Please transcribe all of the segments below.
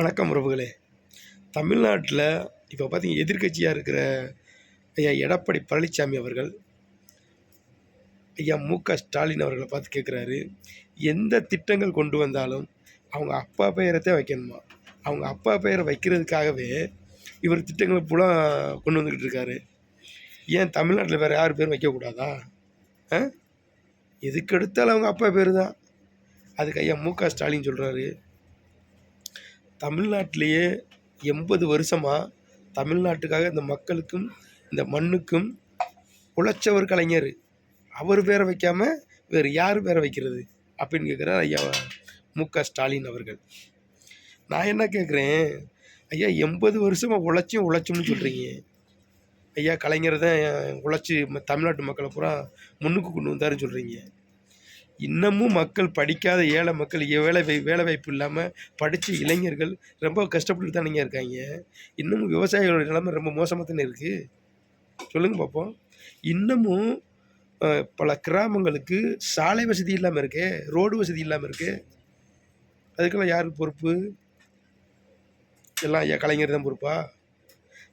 வணக்கம் உறவுகளே. தமிழ்நாட்டில் இப்போ பார்த்தீங்கன்னா எதிர்க்கட்சியாக இருக்கிற ஐயா எடப்பாடி பழனிசாமி அவர்கள் ஐயா மு க ஸ்டாலின் அவர்களை பார்த்து கேட்குறாரு எந்த திட்டங்கள் கொண்டு வந்தாலும் அவங்க அப்பா பெயரைத்தான் வைக்கணுமா? அவங்க அப்பா பெயரை வைக்கிறதுக்காகவே இவர் திட்டங்களை பூரா கொண்டு வந்துக்கிட்டு இருக்காரு. ஏன் தமிழ்நாட்டில் வேறு யார் பேரும் வைக்கக்கூடாதா? ஆ? அவங்க அப்பா பேர் தான். அதுக்கு ஐயா மு க ஸ்டாலின் சொல்கிறாரு தமிழ்நாட்டிலேயே எண்பது வருஷமாக தமிழ்நாட்டுக்காக இந்த மக்களுக்கும் இந்த மண்ணுக்கும் உழைச்சவர் கலைஞர். அவர் பேரை வைக்காமல் வேறு யார் பேரை வைக்கிறது? அப்படின்னு கேட்குறார் ஐயா மு க ஸ்டாலின் அவர்கள். நான் என்ன கேட்குறேன்? ஐயா எண்பது வருஷமாக உழைச்சும் உழைச்சோம்னு சொல்கிறீங்க ஐயா கலைஞர் தான் உழைச்சி ம- தமிழ்நாட்டு மக்களை பூரா முன்னுக்கு கொண்டு வந்தாருன்னு சொல்கிறீங்க இன்னமும் மக்கள் படிக்காத ஏழை மக்கள் வேலை வை வேலை வாய்ப்பு இல்லாமல் படித்த இளைஞர்கள் ரொம்ப கஷ்டப்பட்டு தானேங்க இருக்காங்க. இன்னமும் விவசாயிகளோட நிலைமை ரொம்ப மோசமாக தானே இருக்குது சொல்லுங்கள் பார்ப்போம் இன்னமும் பல கிராமங்களுக்கு சாலை வசதி இல்லாமல் இருக்கே ரோடு வசதி இல்லாமல் இருக்கு அதுக்கெல்லாம் யார் பொறுப்பு? எல்லாம் ஐயா கலைஞர் தான் பொறுப்பா?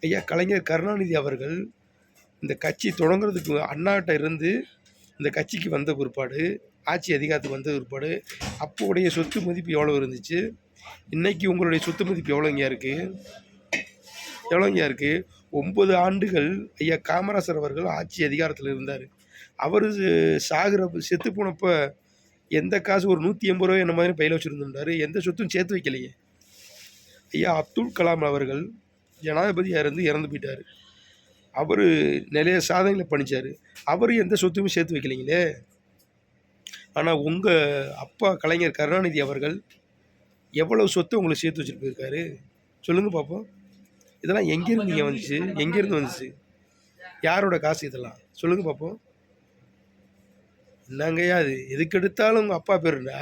ஐயா கலைஞர் கருணாநிதி அவர்கள் இந்த கட்சி தொடங்குறதுக்கு அண்ணாட்ட இருந்து இந்த கட்சிக்கு வந்த பிற்பாடு ஆட்சி அதிகாரத்துக்கு வந்த பிற்பாடு அப்போடைய சொத்து மதிப்பு எவ்வளோ இருந்துச்சு? இன்றைக்கி உங்களுடைய சொத்து மதிப்பு எவ்வளோங்க இருக்குது எவ்வளோங்க இருக்குது ஒன்பது ஆண்டுகள் ஐயா காமராசர் அவர்கள் ஆட்சி அதிகாரத்தில் இருந்தார். அவர் சாகிற செத்து போனப்போ எந்த காசு ஒரு நூற்றி எண்பது ரூபாய் என்ன மாதிரி பையில வச்சுருந்தாரு எந்த சொத்தும் சேர்த்து வைக்கலையே. ஐயா அப்துல் கலாம் அவர்கள் ஜனாதிபதியாக இருந்து இறந்து போயிட்டார். அவர் நிறைய சாதனைகளை பண்ணிச்சார் அவர் எந்த சொத்துமே சேர்த்து வைக்கலைங்களே? ஆனால் உங்கள் அப்பா கலைஞர் கருணாநிதி அவர்கள் எவ்வளவு சொத்து உங்களுக்கு சேர்த்து வச்சுட்டு போயிருக்காரு சொல்லுங்கள் பார்ப்போம் இதெல்லாம் எங்கேருந்து இங்கே வந்துச்சு? எங்கேருந்து வந்துச்சு? யாரோட காசு இதெல்லாம்? சொல்லுங்கள் பார்ப்போம் என்னங்கய்யா அது எதுக்கு எடுத்தாலும் உங்கள் அப்பா பேருனா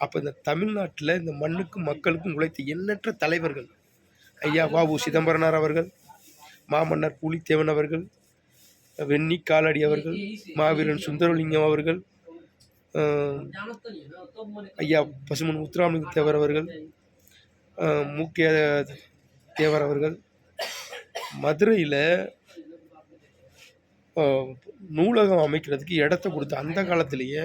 அப்போ இந்த தமிழ்நாட்டில் இந்த மண்ணுக்கும் மக்களுக்கும் உழைத்த எண்ணற்ற தலைவர்கள். ஐயா வாவு சிதம்பரனார் அவர்கள் மாமன்னர் புலித்தேவன் அவர்கள் வெண்ணி காலடி அவர்கள் மாவீரன் சுந்தரலிங்கம் அவர்கள் ஐயா பசுமன் முத்துராமலிங்க தேவர் அவர்கள் முக்கிய தேவர் அவர்கள் மதுரையில் நூலகம் அமைக்கிறதுக்கு இடத்த கொடுத்த அந்த காலத்திலேயே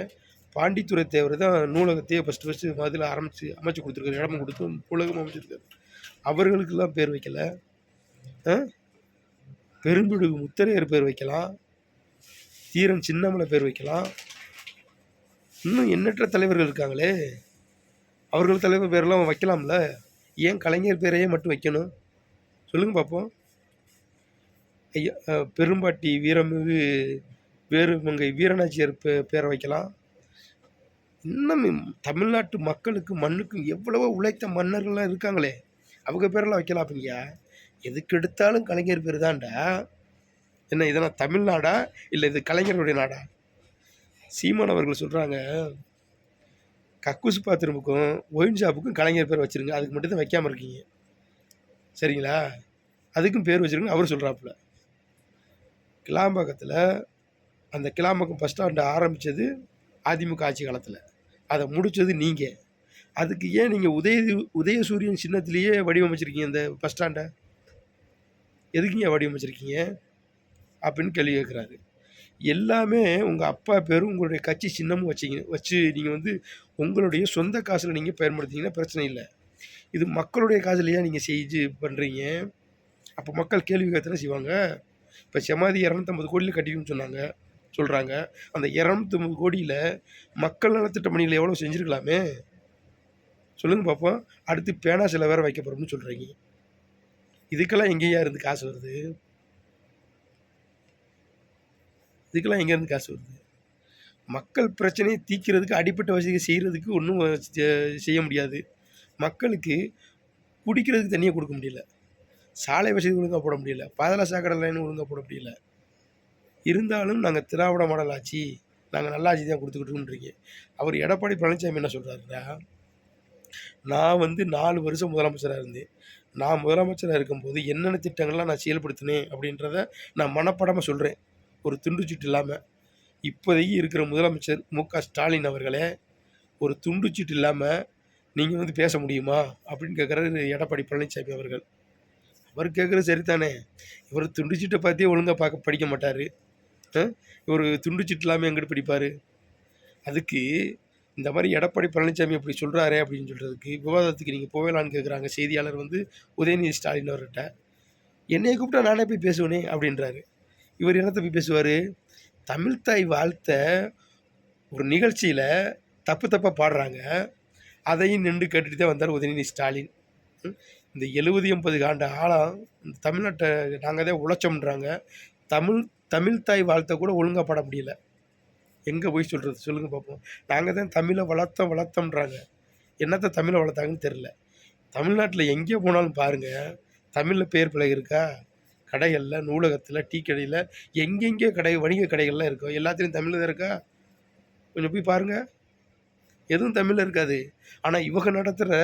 பாண்டித்துறை தேவர் தான் நூலகத்தையே ஃபஸ்ட்டு ஃபஸ்ட்டு மதுரை ஆரம்பித்து அமைச்சு கொடுத்துருக்காரு இடமும் கொடுத்து நூலகம் அமைச்சிருக்காரு. அவர்களுக்கெல்லாம் பேர் வைக்கல. ஆ? பெரும்பிடுகு முத்தரையர் பேர் வைக்கலாம். தீரன் சின்னமலை பேர் வைக்கலாம். இன்னும் எண்ணற்ற தலைவர்கள் இருக்காங்களே. அவர்கள் தலைவர் பேரெல்லாம் வைக்கலாம்ல? ஏன் கலைஞர் பேரையே மட்டும் வைக்கணும்? சொல்லுங்கள் பார்ப்போம் ஐயா பெரும்பாட்டி வீரமிகு வேறுமங்கை வீரநாச்சியார் பே பேரை வைக்கலாம். இன்னும் தமிழ்நாட்டு மக்களுக்கு மண்ணுக்கும் எவ்வளவோ உழைத்த மன்னர்கள்லாம் இருக்காங்களே. அவங்க பேரெல்லாம் வைக்கலாம் அப்படிங்க எதுக்கு எடுத்தாலும் கலைஞர் பேர் தான்டா. என்ன இதெல்லாம் தமிழ்நாடா? இல்லை இது கலைஞருடைய நாடா? சீமான் அவர்கள் சொல்கிறாங்க கக்கூஸ் பாத்திரமுக்கும் ஒயின் ஷாப்புக்கும் கலைஞர் பேர் வச்சுருங்க அதுக்கு மட்டும் தான் வைக்காமல் இருக்கீங்க. சரிங்களா? அதுக்கும் பேர் வச்சுருங்க அவர் சொல்கிறாப்புல கிளாம்பாக்கத்தில் அந்த கிளாம்பாக்கம் பஸ் ஸ்டாண்டை ஆரம்பித்தது அதிமுக ஆட்சி காலத்தில். அதை முடித்தது நீங்கள் அதுக்கு ஏன் நீங்கள் உதய உதயசூரியன் சின்னத்திலேயே வடிவமைச்சிருக்கீங்க இந்த பஸ் ஸ்டாண்டை? எதுக்குங்க வடிவமைச்சிருக்கீங்க? அப்படின்னு கேள்வி கேட்குறாரு எல்லாமே உங்கள் அப்பா பேரும் உங்களுடைய கட்சி சின்னமும் வச்சிங்க வச்சு நீங்கள் வந்து உங்களுடைய சொந்த காசில் நீங்கள் பயன்படுத்திங்கன்னா பிரச்சனை இல்லை. இது மக்களுடைய காசுலையாக நீங்கள் செஞ்சு பண்ணுறீங்க அப்போ மக்கள் கேள்வி கேட்கத்தானே செய்வாங்க. இப்போ செமாதி இரநூத்தம்பது கோடியில் கட்டிக்கணும்னு சொன்னாங்க சொல்கிறாங்க அந்த இரநூத்தம்பது கோடியில் மக்கள் நலத்திட்ட பணிகள் எவ்வளோ செஞ்சுருக்கலாமே? சொல்லுங்கள் பார்ப்போம் அடுத்து பேனா சில வேறு வைக்க போகிறோம்னு சொல்கிறீங்க இதுக்கெல்லாம் எங்கேயா இருந்து காசு வருது? இதுக்கெல்லாம் எங்கேருந்து காசு வருது? மக்கள் பிரச்சனையை தீர்க்கிறதுக்கு அடிப்பட்ட வசதியை செய்கிறதுக்கு ஒன்றும் செய்ய முடியாது. மக்களுக்கு குடிக்கிறதுக்கு தண்ணியை கொடுக்க முடியல. சாலை வசதி ஒழுங்காக போட முடியல. பாதாள சாக்கடை லைன் ஒழுங்காக போட முடியல. இருந்தாலும் நாங்கள் திராவிட மாடல் ஆட்சி நாங்கள் நல்ல ஆட்சி தான் கொடுத்துக்கிட்டுருக்கீங்க அவர் எடப்பாடி பழனிசாமி என்ன சொல்கிறாருன்னா நான் வந்து நாலு வருஷம் முதலமைச்சராக இருந்தேன். நான் முதலமைச்சராக இருக்கும்போது என்னென்ன திட்டங்கள்லாம் நான் செயல்படுத்தினேன் அப்படின்றத நான் மனப்படமாக சொல்கிறேன் ஒரு துண்டுச்சீட்டு இல்லாமல் இப்போதைக்கு இருக்கிற முதலமைச்சர் மு க ஸ்டாலின் அவர்களே ஒரு துண்டுச்சீட்டு இல்லாமல் நீங்கள் வந்து பேச முடியுமா? அப்படின்னு கேட்குறாரு எடப்பாடி பழனிசாமி அவர்கள். அவர் கேட்குறது சரிதானே? இவர் துண்டுச்சீட்டை பார்த்தே ஒழுங்காக பார்க்க படிக்க மாட்டார். இவர் துண்டுச்சீட்டு இல்லாமல் எங்கிட்டு படிப்பார்? அதுக்கு இந்த மாதிரி எடப்பாடி பழனிசாமி அப்படி சொல்கிறாரே அப்படின்னு சொல்கிறதுக்கு விவாதத்துக்கு நீங்கள் போவேலான்னு கேட்குறாங்க செய்தியாளர் வந்து உதயநிதி ஸ்டாலின் அவர்கிட்ட. என்னையை கூப்பிட்டா நானே போய் பேசுவேனே அப்படின்றாரு. இவர் என்னத்தை போய் பேசுவார்? தமிழ்த்தாய் வாழ்த்த ஒரு நிகழ்ச்சியில் தப்பு தப்பாக பாடுறாங்க. அதையும் நின்று கேட்டுட்டு தான் வந்தார் உதயநிதி ஸ்டாலின். இந்த எழுபது எண்பது ஆண்டு ஆழம் இந்த தமிழ்நாட்டை நாங்கள் தான் உழைச்சோம்ன்றாங்க. தமிழ் தமிழ்த்தாய் வாழ்த்த கூட ஒழுங்காக பாட முடியல. எங்கே போய் சொல்கிறது சொல்லுங்கள் பார்ப்போம் நாங்கள் தான் தமிழை வளர்த்தோம் வளர்த்தோம்ன்றாங்க. என்னத்தை தமிழை வளர்த்தாங்கன்னு தெரில தமிழ்நாட்டில் எங்கே போனாலும் பாருங்கள் தமிழில் பேர் பிழை இருக்கா? கடைகளில் நூலகத்தில் டீ கடையில் எங்கெங்கே கடை வணிக கடைகள்லாம் இருக்கும் எல்லாத்துலேயும் தமிழில் தான் இருக்கா? கொஞ்சம் போய் பாருங்கள் எதுவும் தமிழில் இருக்காது. ஆனால் இவங்க நடத்துகிற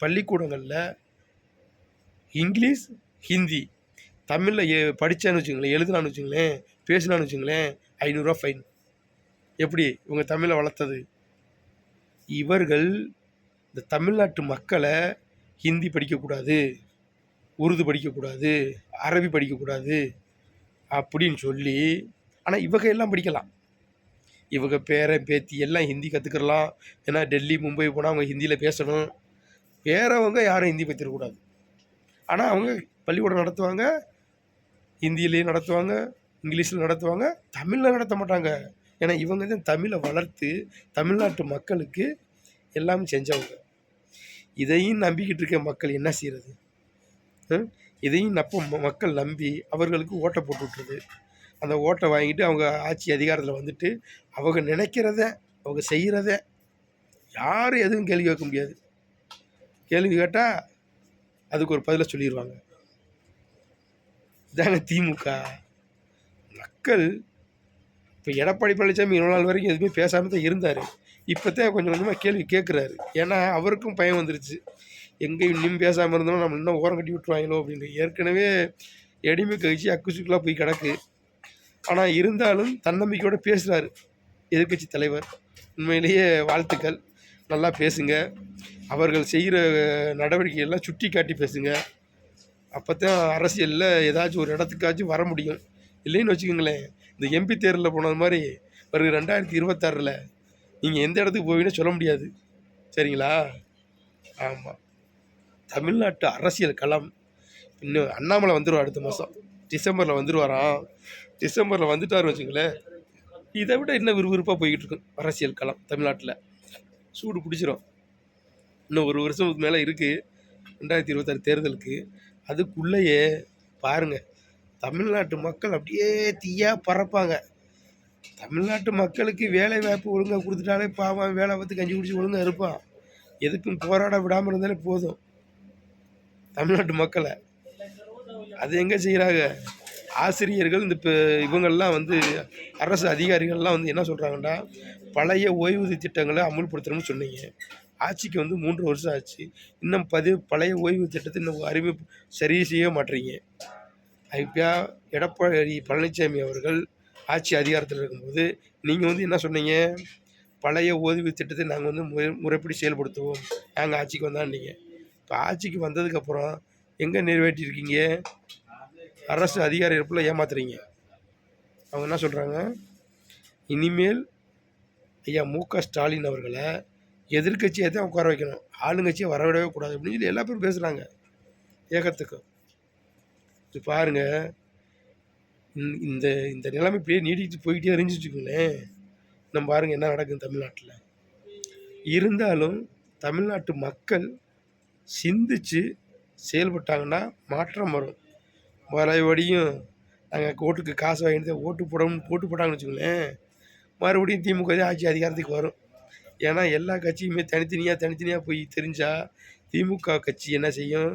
பள்ளிக்கூடங்களில் இங்கிலீஷ் ஹிந்தி தமிழில் ஏ படித்தான்னு வச்சுங்களேன் எழுதுனான்னு வச்சுங்களேன் பேசினான்னு வச்சுங்களேன் ஐநூறுரூவா ஃபைன். எப்படி? இவங்க தமிழை வளர்த்தது. இவர்கள் இந்த தமிழ்நாட்டு மக்களை ஹிந்தி படிக்கக்கூடாது. உருது படிக்கக்கூடாது அரபி படிக்கக்கூடாது அப்படின்னு சொல்லி ஆனால் இவங்க எல்லாம் படிக்கலாம். இவங்க பேரன் பேத்தி எல்லாம் ஹிந்தி கற்றுக்கிறலாம் ஏன்னா டெல்லி மும்பை போனால் அவங்க ஹிந்தியில் பேசணும். வேறவங்க யாரும் ஹிந்தி பற்றிடக்கூடாது ஆனால் அவங்க பள்ளிக்கூடம் நடத்துவாங்க ஹிந்திலேயும் நடத்துவாங்க இங்கிலீஷில் நடத்துவாங்க தமிழில் நடத்த மாட்டாங்க. ஏன்னா இவங்க தான் தமிழை வளர்த்து தமிழ்நாட்டு மக்களுக்கு எல்லாமே செஞ்சவங்க. இதையும் நம்பிக்கிட்டு இருக்க மக்கள் என்ன செய்கிறது இதையும் நப்ப மக்கள் நம்பி அவர்களுக்கு ஓட்டை போட்டுவிட்டுருது அந்த ஓட்டை வாங்கிட்டு அவங்க ஆட்சி அதிகாரத்தில் வந்துட்டு அவங்க நினைக்கிறத அவங்க செய்கிறத யாரும் எதுவும் கேள்வி கேட்க முடியாது. கேள்வி கேட்டால் அதுக்கு ஒரு பதிலை சொல்லிடுவாங்க இதாங்க திமுக. மக்கள் இப்போ எடப்பாடி பழனிசாமி இவ்வளோ நாள் வரைக்கும் எதுவுமே பேசாமல் தான் இருந்தார். இப்போ தான் கொஞ்சம் கொஞ்சமாக கேள்வி கேட்குறாரு ஏன்னா அவருக்கும் பயம் வந்துருச்சு. எங்கே இன்னும் பேசாமல் இருந்தாலும் நம்ம இன்னும் ஓரம் கட்டி விட்டுருவாங்களோ அப்படின்னு ஏற்கனவே எடிமை கழிச்சு அக்குசுக்கெலாம் போய் கிடக்கு. ஆனால் இருந்தாலும் தன்னம்பிக்கையோடு பேசுகிறாரு எதிர்க்கட்சி தலைவர். உண்மையிலேயே வாழ்த்துக்கள். நல்லா பேசுங்க. அவர்கள் செய்கிற நடவடிக்கையெல்லாம் சுட்டி காட்டி பேசுங்க. அப்போ தான் அரசியலில் ஏதாச்சும் ஒரு இடத்துக்காச்சும் வர முடியும். இல்லைன்னு வச்சுக்கோங்களேன். இந்த எம்பி தேர்தலில் போனது மாதிரி வருகிற ரெண்டாயிரத்தி இருபத்தாறில் நீங்கள் எந்த இடத்துக்கு போவீங்கன்னு சொல்ல முடியாது. சரிங்களா? ஆமாம் தமிழ்நாட்டு அரசியல் களம். இன்னும் அண்ணாமலை வந்துடுவார் அடுத்த மாதம் டிசம்பரில் வந்துடுவாராம் டிசம்பரில் வந்துட்டாருன்னு வச்சுங்களேன் இதை விட இன்னும் விறுவிறுப்பாக போய்கிட்டு இருக்கும் அரசியல் களம் தமிழ்நாட்டில். சூடு பிடிச்சிரும். இன்னும் ஒரு வருஷத்துக்கு மேலே இருக்குது ரெண்டாயிரத்தி இருபத்தாறு தேர்தலுக்கு. அதுக்குள்ளேயே பாருங்கள் தமிழ்நாட்டு மக்கள் அப்படியே தீயாக பறப்பாங்க. தமிழ்நாட்டு மக்களுக்கு வேலை வாய்ப்பு ஒழுங்காக கொடுத்துட்டாலே பாவம் வேலை பார்த்து கஞ்சி குடிச்சு ஒழுங்காக இருப்பான். எதுக்கும் போராட விடாமல் இருந்தாலே போதும். தமிழ்நாட்டு மக்களை. அது எங்கே செய்கிறாங்க ஆசிரியர்கள் இந்த இப்போ இவங்கெல்லாம் வந்து அரசு அதிகாரிகள்லாம் வந்து என்ன சொல்கிறாங்கன்னா பழைய ஓய்வூதிய திட்டங்களை அமுல்படுத்தணும்னு சொன்னீங்க. ஆட்சிக்கு வந்து மூன்று வருஷம் ஆச்சு. இன்னும் பதி பழைய ஓய்வு திட்டத்தை இன்னும் அறிவு சரி செய்ய மாட்டீங்க. ஐபியா எடப்பாடி பழனிசாமி அவர்கள் ஆட்சி அதிகாரத்தில் இருக்கும்போது நீங்கள் வந்து என்ன சொன்னீங்க? பழைய ஓய்வு திட்டத்தை நாங்கள் வந்து முறை முறைப்படி செயல்படுத்துவோம். நாங்கள் ஆட்சிக்கு வந்தான்னீங்க இப்போ ஆட்சிக்கு வந்ததுக்கப்புறம் எங்கே நிறைவேற்றிருக்கீங்க? அரசு அதிகாரி இருப்பில் ஏமாத்துறீங்க. அவங்க என்ன சொல்கிறாங்க இனிமேல் ஐயா மு க ஸ்டாலின் அவர்களை எதிர்க்கட்சியை தான் உட்கார வைக்கணும். ஆளுங்கட்சியை வரவிடவே கூடாது அப்படின்னு சொல்லி எல்லா பேரும் பேசுகிறாங்க ஏகத்துக்கும் இது பாருங்க. இந்த- இந்த இந்த நிலைமை இப்படியே நீடிட்டு போய்கிட்டே அறிஞ்சிச்சுக்கோங்களேன் நம்ம பாருங்கள் என்ன நடக்குது தமிழ்நாட்டில். இருந்தாலும் தமிழ்நாட்டு மக்கள் சிந்திச்சு செயல்பட்டாங்கன்னா மாற்றம் வரும். மறுபடியும் நாங்கள் ஓட்டுக்கு காசு வாங்கிட்டு ஓட்டு போடணும் போட்டு போட்டாங்கன்னு வச்சுக்கோங்களேன் மறுபடியும் திமுக தான் ஆட்சி அதிகாரத்துக்கு வரும். ஏன்னா எல்லா கட்சியுமே தனித்தனியாக தனித்தனியாக போய் தெரிஞ்சால் திமுக கட்சி என்ன செய்யும்?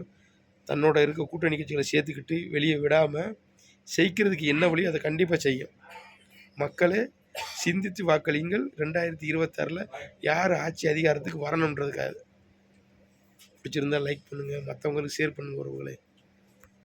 தன்னோட இருக்க கூட்டணி கட்சிகளை சேர்த்துக்கிட்டு வெளியே விடாமல் செய்கிறதுக்கு என்ன வழியோ அதை கண்டிப்பாக செய்யும். மக்களே சிந்தித்து வாக்களியுங்கள். ரெண்டாயிரத்தி இருபத்தாறில் யார் ஆட்சி அதிகாரத்துக்கு வரணுன்றதுக்காக. பிடிச்சிருந்தா லைக் பண்ணுங்கள் மற்றவங்களுக்கு ஷேர் பண்ணுங்கள் உறவுகளை.